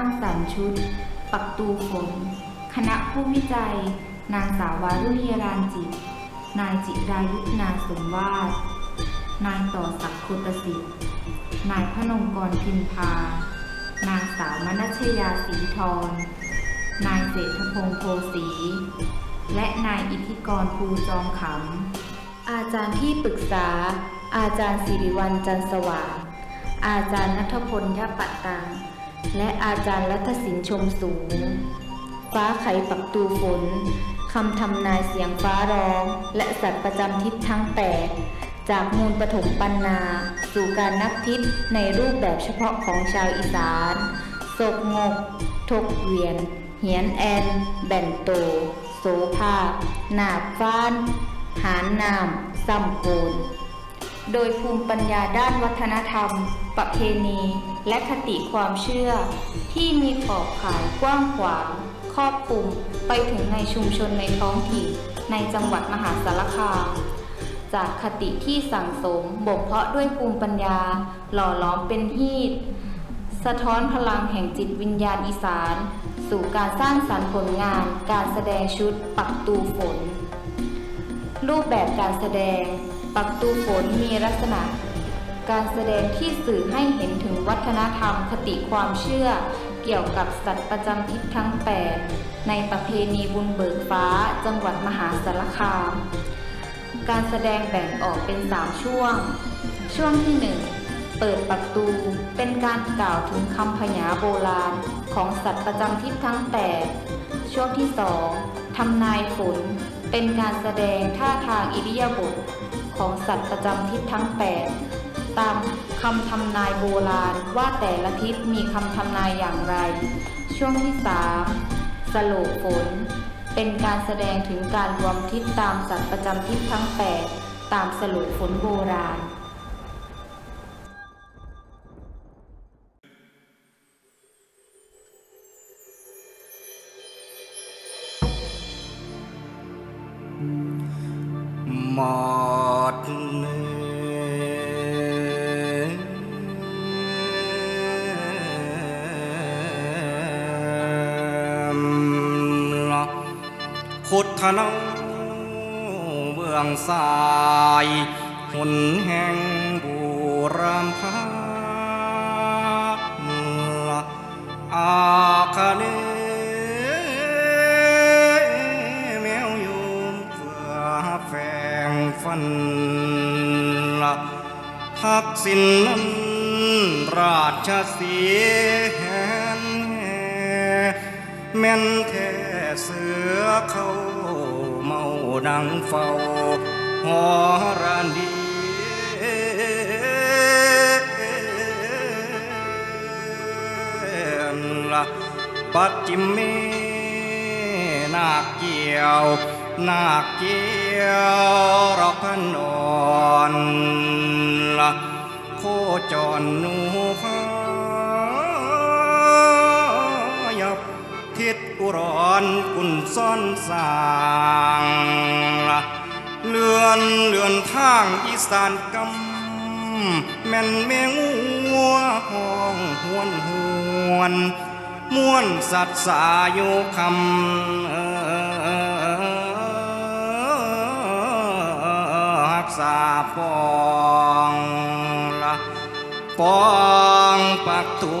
างสรรค์ชุด ปักตูฝนคณะผู้วิจัย นางสาววารุณีรานจิต นายจิรายุทธนาสมวาสนายต่อศักดิ์โคตสิทธิ์นายพนมกรพิมพา นางสาวมนัชยาศรีทรนายเศรษฐพงษ์โพสีและนายอิทธิกรภูจอมขำ อาจารย์ที่ปรึกษา อาจารย์สิริวัลจันสว่าง อาจารย์นัทพลยปัตตัง และอาจารย์รัตศินชมสูง ฟ้าไขปักตูฝนคำทำนายเสียงฟ้าร้อง และสัตว์ประจำทิศทั้งแปดจากมูลปฐมปันนา สู่การนับทิศในรูปแบบเฉพาะของชาวอีสานศกงก ทกเวียน เหียนแอน แบ่นโต โสภาหนาบฟ้าน หานนามซ้ำโกน โดยภูมิปัญญาด้านวัฒนธรรม ประเพณี และคติความเชื่อ ที่มีขอบข่ายกว้างขวางครอบคลุมไปถึงในชุมชนในท้องถิ่นในจังหวัดมหาสารคาม จากคติที่สั่งสมบ่มเพาะด้วยภูมิปัญญา หล่อหลอมเป็นฮีตสะท้อนพลังแห่งจิตวิญญาณอีสาน สู่การสร้างสรรค์ผลงาน การแสดงชุดปักตูฝน รูปแบบการแสดง ปักตูฝนมีลักษณะ การแสดงที่สื่อให้เห็นถึงวัฒนธรรมคติความเชื่อ เกี่ยวกับสัตว์ประจำทิศทั้ง 8 ในประเพณีบุญเบิกฟ้าจังหวัดมหาสารคาม การแสดงแบ่งออกเป็น 3 ช่วง ช่วงที่ 1 เปิดปักตูเป็นการกล่าวถึงคำพยาโบราณของสัตว์ประจำทิศทั้ง 8 ช่วงที่ 2ทำนายฝนเป็นการแสดงท่าทางอิริยาบถ ของสัตว์ประจำทิศทั้ง 8 ตามคำทำนายโบราณว่าแต่ละทิศมีคำทำนายอย่างไร ช่วงที่ 3 สโลกฝน เป็นการแสดงถึงการรวมทิศตามสัตว์ประจำทิศทั้ง 8 ตามสโลกฝนโบราณมอ ขุทะเนาเบื้องสายหุนแห่งบูรพามพาอาคาเนแมวยุมเฟือแฝงฟันละทักษิณนั้นราชสีแหนแม่นแท้ เสือเขาเมาดังเฝ้าหอรันดีละปัจจิมเมนาคเกี่ยวนาคเกี่ยวรอพันอ่อนละโคจรหนูฟ้า ร้อนกุนซ่อนสางเลื่อนเลื่อนทางอีสานกำแม่นแมงวัวห้องหวนหวนม่วนสัตว์สาอยู่คำหักษาปองละปองปักตู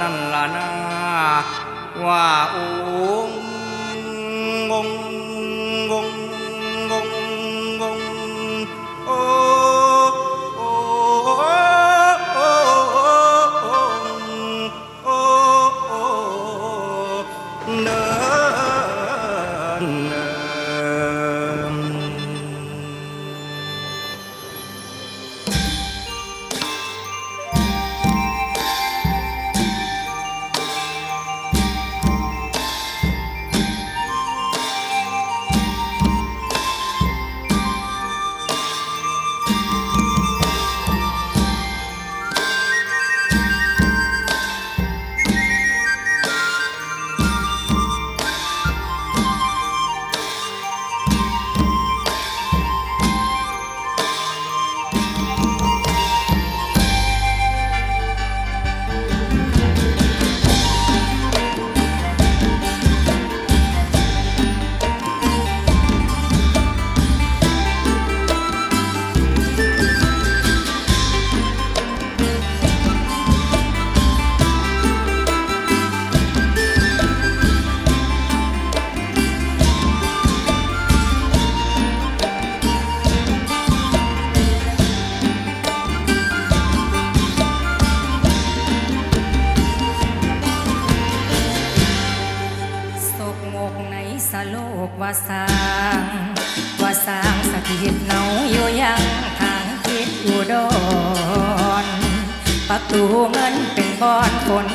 นั่นละนะว่า 我有。 ตูเงินเป็นบอนฝน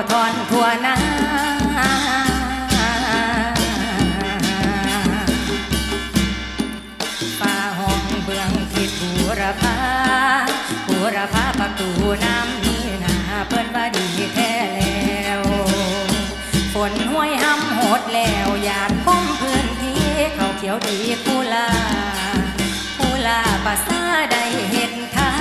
ท่ทอนทั่วหน้าฟ้าห้องเบืองทิศบูรพาบูรพาประตูน้ำนี่นาเปิ้นว่ดีแท้แล้ว ฝนห้วยห้ำโหดแล้วอยากพ้มพื้นที่เขาเขียวดีคูลาคูลาภาษาได้เห็นทา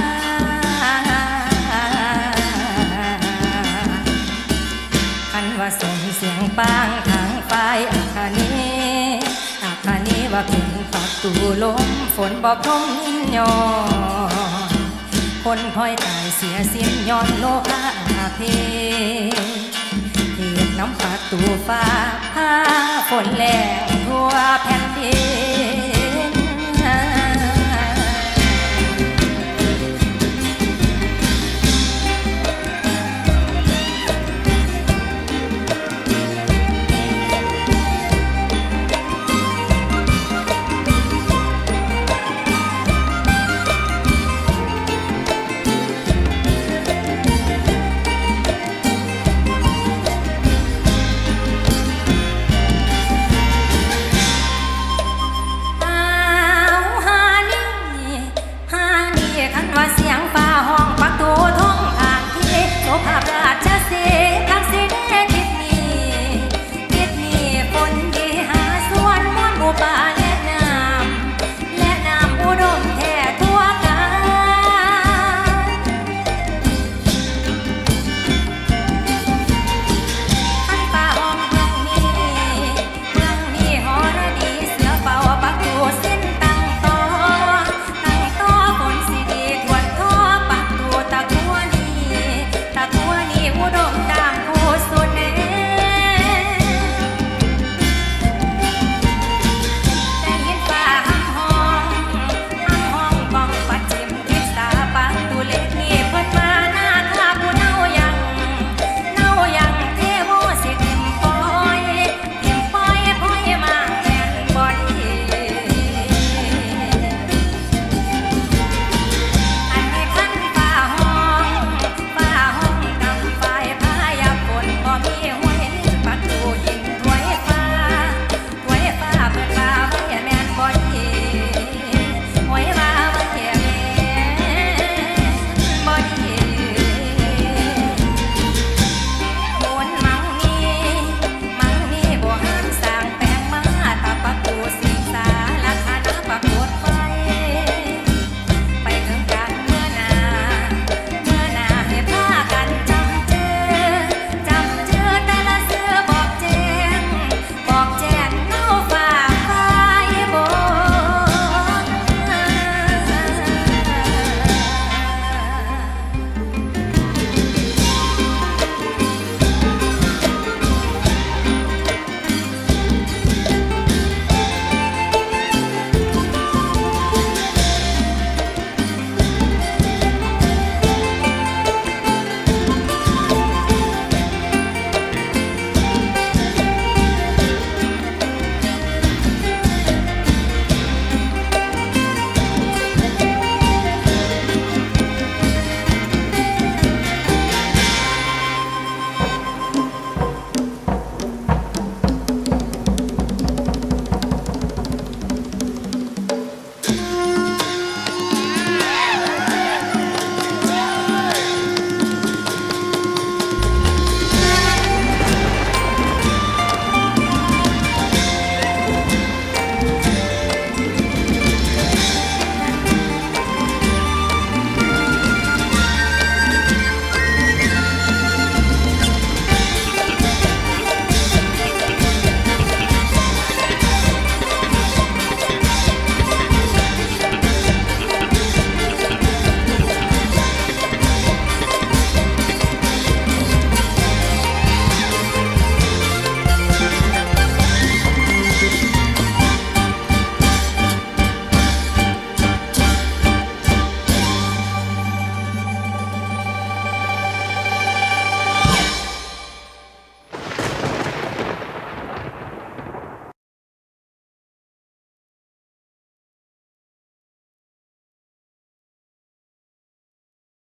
งันว่าส่งเสียงปางทางฝ่ายอาคานีอาคานีว่าเป็นประตูลมฝนบอกทมยินยอนคนคอยตายเสียสิ้นย้อนโลกาเพเหตุน้ำประตูฟ้าพาฝนแลงทั่วแผ่นดิน